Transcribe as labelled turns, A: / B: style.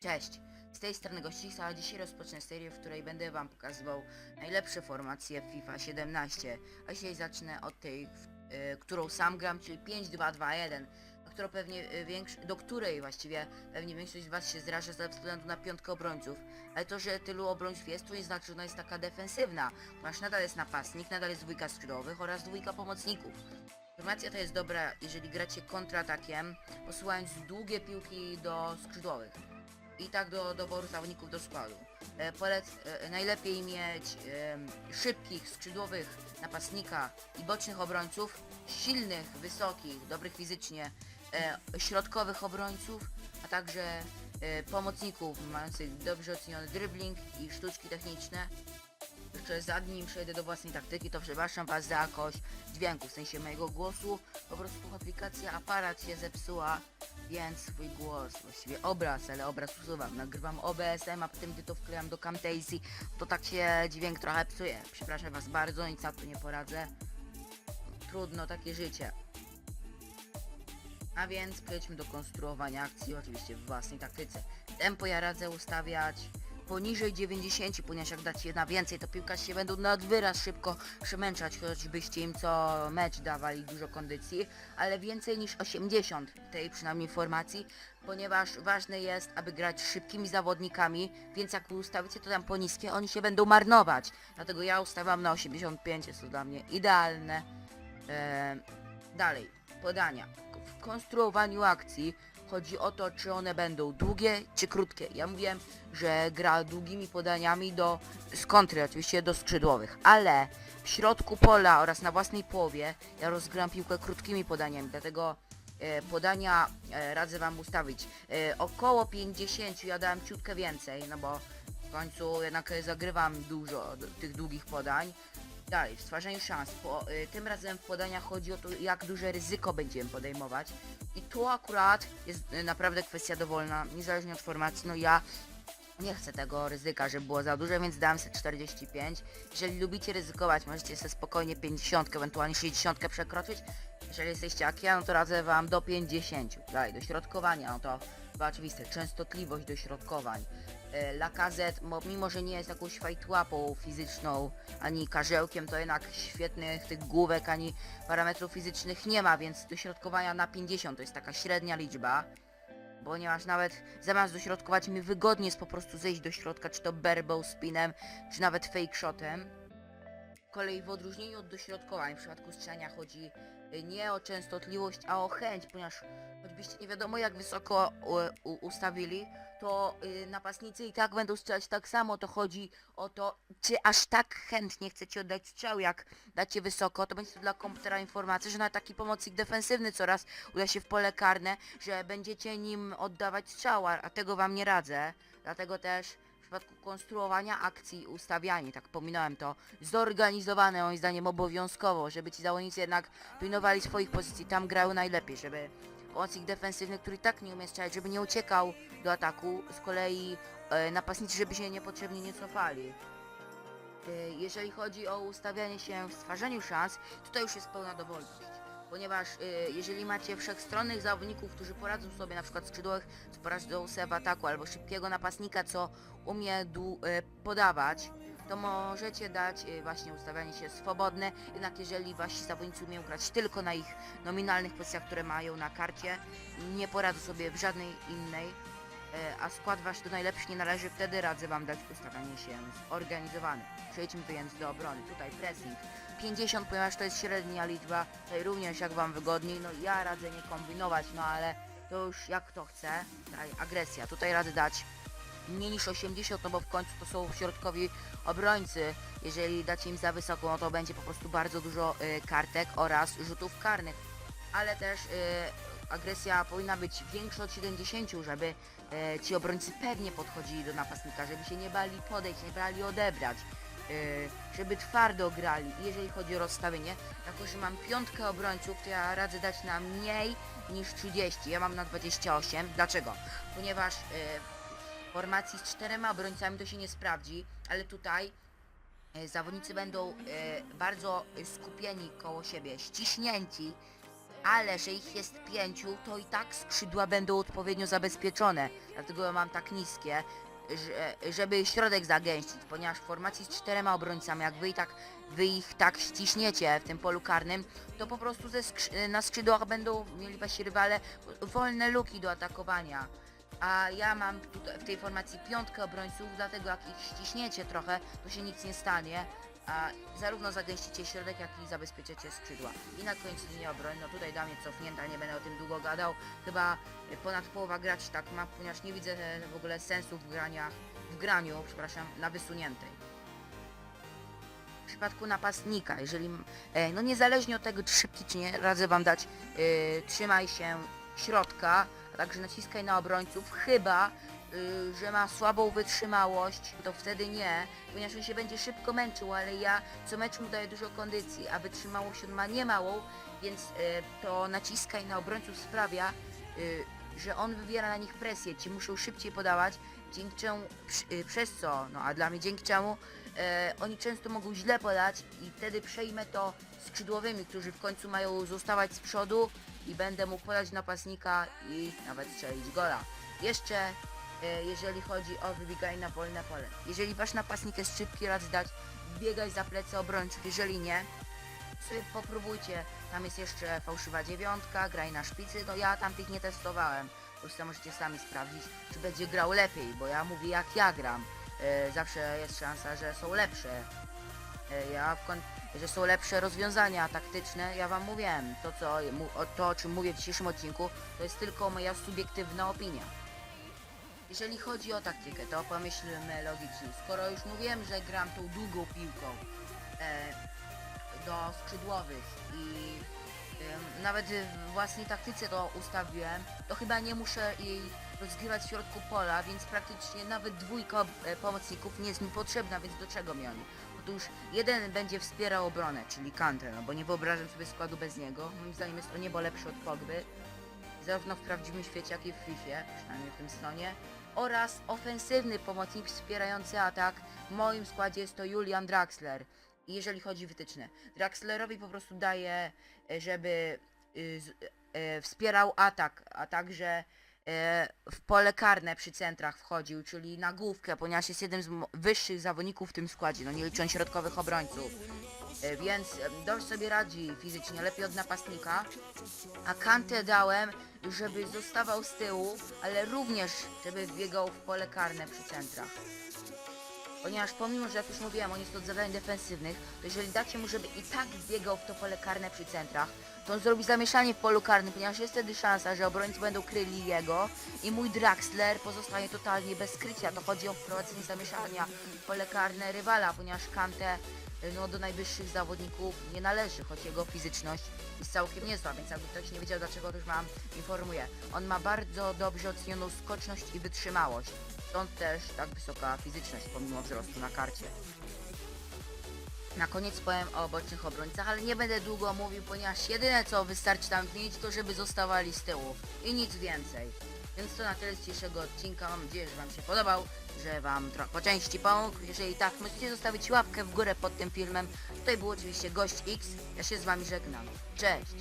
A: Cześć, z tej strony Gościsa, a dzisiaj rozpocznę serię, w której będę wam pokazywał najlepsze formacje FIFA 17. A dzisiaj zacznę od tej, w, y, którą sam gram, czyli 5-2-2-1, do, którą pewnie, y, większ, do której właściwie pewnie większość z was się zraża ze względu na piątkę obrońców. Ale to, że tylu obrońców jest, to nie znaczy, że ona jest taka defensywna, ponieważ nadal jest napastnik, nadal jest dwójka skrzydłowych oraz dwójka pomocników. Formacja ta jest dobra, jeżeli gracie kontratakiem, posyłając długie piłki do skrzydłowych i tak do doboru zawodników do składu. E, polec, e, najlepiej mieć e, szybkich, skrzydłowych napastnika i bocznych obrońców, silnych, wysokich, dobrych fizycznie, e, środkowych obrońców, a także e, pomocników mających dobrze oceniony dribbling i sztuczki techniczne. Jeszcze zanim przejdę do własnej taktyki, to przepraszam was za jakość dźwięku, w sensie mojego głosu. Po prostu aplikacja aparat się zepsuła, więc swój głos, właściwie obraz, ale obraz usuwam. Nagrywam OBS-em, a potem gdy to wklejam do Camtasia, to tak się dźwięk trochę psuje. Przepraszam was bardzo, nic na to nie poradzę. Trudno, takie życie. A więc przejdźmy do konstruowania akcji, oczywiście w własnej taktyce. Tempo ja radzę ustawiać poniżej 90, ponieważ jak dacie na więcej, to piłkarze się będą nad wyraz szybko przemęczać, choćbyście im co mecz dawali dużo kondycji, ale więcej niż 80 w tej przynajmniej formacji, ponieważ ważne jest, aby grać szybkimi zawodnikami, więc jak ustawicie to tam po niskie, oni się będą marnować. Dlatego ja ustawiam na 85, jest to dla mnie idealne. Eee, dalej, podania. W konstruowaniu akcji chodzi o to, czy one będą długie, czy krótkie. Ja mówiłem, że gra długimi podaniami do z kontry, oczywiście do skrzydłowych, ale w środku pola oraz na własnej połowie ja rozgram piłkę krótkimi podaniami, dlatego e, podania e, radzę wam ustawić e, około 50, ja dałem ciutkę więcej, no bo w końcu jednak e, zagrywam dużo tych długich podań. Dalej, w stwarzaniu szans. Po, y, tym razem w podaniach chodzi o to, jak duże ryzyko będziemy podejmować. I tu akurat jest y, naprawdę kwestia dowolna, niezależnie od formacji. No ja nie chcę tego ryzyka, żeby było za duże, więc dam sobie 45. Jeżeli lubicie ryzykować, możecie sobie spokojnie 50, ewentualnie 60 przekroczyć. Jeżeli jesteście jak ja, no to radzę wam do 50. Dalej, do środkowania, no to chyba oczywiste, częstotliwość do E, Lacazette, mo- mimo że nie jest jakąś fajtłapą fizyczną, ani karzełkiem, to jednak świetnych tych główek, ani parametrów fizycznych nie ma, więc dośrodkowania na 50 to jest taka średnia liczba. Ponieważ nawet zamiast dośrodkować mi wygodnie jest po prostu zejść do środka, czy to barebow spinem, czy nawet fake shotem. Kolei w odróżnieniu od dośrodkowań w przypadku strzelania chodzi y, nie o częstotliwość, a o chęć, ponieważ choćbyście nie wiadomo jak wysoko ustawili, to y, napastnicy i tak będą strzelać tak samo. To chodzi o to, czy aż tak chętnie chcecie oddać strzał, jak dacie wysoko, to będzie to dla komputera informacja, że na taki pomocnik defensywny coraz uda się w pole karne, że będziecie nim oddawać strzał, a tego wam nie radzę. Dlatego też przypadku konstruowania akcji, ustawianie, tak pominąłem to, zorganizowane moim zdaniem obowiązkowo, żeby ci zawodnicy jednak pilnowali swoich pozycji, tam grały najlepiej, żeby pomocnik defensywny, który i tak nie umie strzelać, żeby nie uciekał do ataku, z kolei e, napastnicy, żeby się niepotrzebnie nie cofali. E, jeżeli chodzi o ustawianie się w stwarzaniu szans, to już jest pełna dowolność. Ponieważ e, jeżeli macie wszechstronnych zawodników, którzy poradzą sobie na przykład skrzydłowych, co poradzą sobie w ataku, albo szybkiego napastnika, co umie dłu- e, podawać, to możecie dać e, właśnie ustawianie się swobodne, jednak jeżeli wasi zawodnicy umieją grać tylko na ich nominalnych pozycjach, które mają na karcie, nie poradzą sobie w żadnej innej, a skład wasz do najlepszy nie należy, wtedy radzę wam dać ustawianie się zorganizowane. Przejdźmy więc do obrony. Tutaj pressing 50, ponieważ to jest średnia liczba, tutaj również jak wam wygodniej, no ja radzę nie kombinować, no ale to już jak kto chce. Tutaj agresja, tutaj radzę dać mniej niż 80, no bo w końcu to są środkowi obrońcy. Jeżeli dacie im za wysoko, no to będzie po prostu bardzo dużo y, kartek oraz rzutów karnych. Ale też y, agresja powinna być większa od 70, żeby y, ci obrońcy pewnie podchodzili do napastnika, żeby się nie bali podejść, nie bali odebrać. y, Żeby twardo grali. Jeżeli chodzi o rozstawienie, jako że mam piątkę obrońców, to ja radzę dać na mniej niż 30. Ja mam na 28. Dlaczego? Ponieważ y, w formacji z czterema obrońcami to się nie sprawdzi, ale tutaj e, zawodnicy będą e, bardzo e, skupieni koło siebie, ściśnięci, ale że ich jest pięciu, to i tak skrzydła będą odpowiednio zabezpieczone. Dlatego ja mam tak niskie, że, żeby środek zagęścić, ponieważ w formacji z czterema obrońcami, jak wy i tak wy ich tak ściśniecie w tym polu karnym, to po prostu ze skrzy- na skrzydłach będą mieli wasi rywale wolne luki do atakowania. A ja mam tutaj w tej formacji piątkę obrońców, dlatego jak ich ściśniecie trochę, to się nic nie stanie. A zarówno zagęścicie środek, jak i zabezpieczycie skrzydła. I na końcu linia obrony, no tutaj damy cofnięta, nie będę o tym długo gadał. Chyba ponad połowa graczy tak ma, ponieważ nie widzę e, w ogóle sensu w grania, w graniu, przepraszam, na wysuniętej. W przypadku napastnika, jeżeli, e, no niezależnie od tego, czy szybki, czy nie, radzę wam dać, y, trzymaj się środka, a także naciskaj na obrońców, chyba, y, że ma słabą wytrzymałość, to wtedy nie, ponieważ on się będzie szybko męczył, ale ja co mecz mu daję dużo kondycji, a wytrzymałość on ma niemałą, więc y, to naciskaj na obrońców sprawia, y, że on wywiera na nich presję, ci muszą szybciej podawać, dzięki czemu, przez co, no a dla mnie dzięki czemu oni często mogą źle podać i wtedy przejmę to skrzydłowymi, którzy w końcu mają zostawać z przodu i będę mógł podać napastnika i nawet strzelić gola. Jeszcze jeżeli chodzi o wybieganie na wolne pole. Jeżeli wasz napastnik jest szybki, rad dać, biegaj za plecy obrońców, jeżeli nie, sobie popróbujcie. Tam jest jeszcze fałszywa dziewiątka, graj na szpicy, no ja tam tych nie testowałem. Po prostu możecie sami sprawdzić, czy będzie grał lepiej, bo ja mówię jak ja gram. E, zawsze jest szansa, że są lepsze. E, ja że są lepsze rozwiązania taktyczne, ja wam mówiłem, to co, to o czym mówię w dzisiejszym odcinku, to jest tylko moja subiektywna opinia. Jeżeli chodzi o taktykę, to pomyślmy logicznie. Skoro już mówiłem, że gram tą długą piłką e, do skrzydłowych i em, nawet w własnej taktyce to ustawiłem, to chyba nie muszę jej rozgrywać w środku pola, więc praktycznie nawet dwójka e, pomocników nie jest mi potrzebna, więc do czego mi oni? Otóż jeden będzie wspierał obronę, czyli Kante, no bo nie wyobrażam sobie składu bez niego. Moim zdaniem jest to niebo lepsze od Pogby, zarówno w prawdziwym świecie, jak i w FIFA, przynajmniej w tym stronie. Oraz ofensywny pomocnik wspierający atak. W moim składzie jest to Julian Draxler. Jeżeli chodzi o wytyczne, Draxlerowi po prostu daje, żeby y, e, wspierał atak, a także e, w pole karne przy centrach wchodził, czyli na główkę, ponieważ jest jednym z wyższych zawodników w tym składzie, no nie licząc środkowych obrońców. E, Więc em, dość sobie radzi fizycznie, lepiej od napastnika. A Kantę dałem, żeby zostawał z tyłu, ale również, żeby biegał w pole karne przy centrach. Ponieważ pomimo, że jak już mówiłem, on jest od zadań defensywnych, to jeżeli dacie mu, żeby i tak biegał w to pole karne przy centrach, to on zrobi zamieszanie w polu karnym, ponieważ jest wtedy szansa, że obrońcy będą kryli jego i mój Draxler pozostanie totalnie bez krycia. To chodzi o wprowadzenie zamieszania w pole karne rywala, ponieważ Kante no, do najwyższych zawodników nie należy, choć jego fizyczność jest całkiem niezła, więc jakby ktoś nie wiedział dlaczego, to już mam, informuję. On ma bardzo dobrze ocenioną skoczność i wytrzymałość, stąd też tak wysoka fizyczność pomimo wzrostu na karcie. Na koniec powiem o bocznych obrońcach, ale nie będę długo mówił, ponieważ jedyne co wystarczy tam zmienić to żeby zostawali z tyłu i nic więcej. Więc to na tyle z dzisiejszego odcinka, mam nadzieję, że Wam się podobał, że Wam tro- po części pomógł. Jeżeli tak, możecie zostawić łapkę w górę pod tym filmem. Tutaj był oczywiście Gość X, ja się z Wami żegnam. Cześć!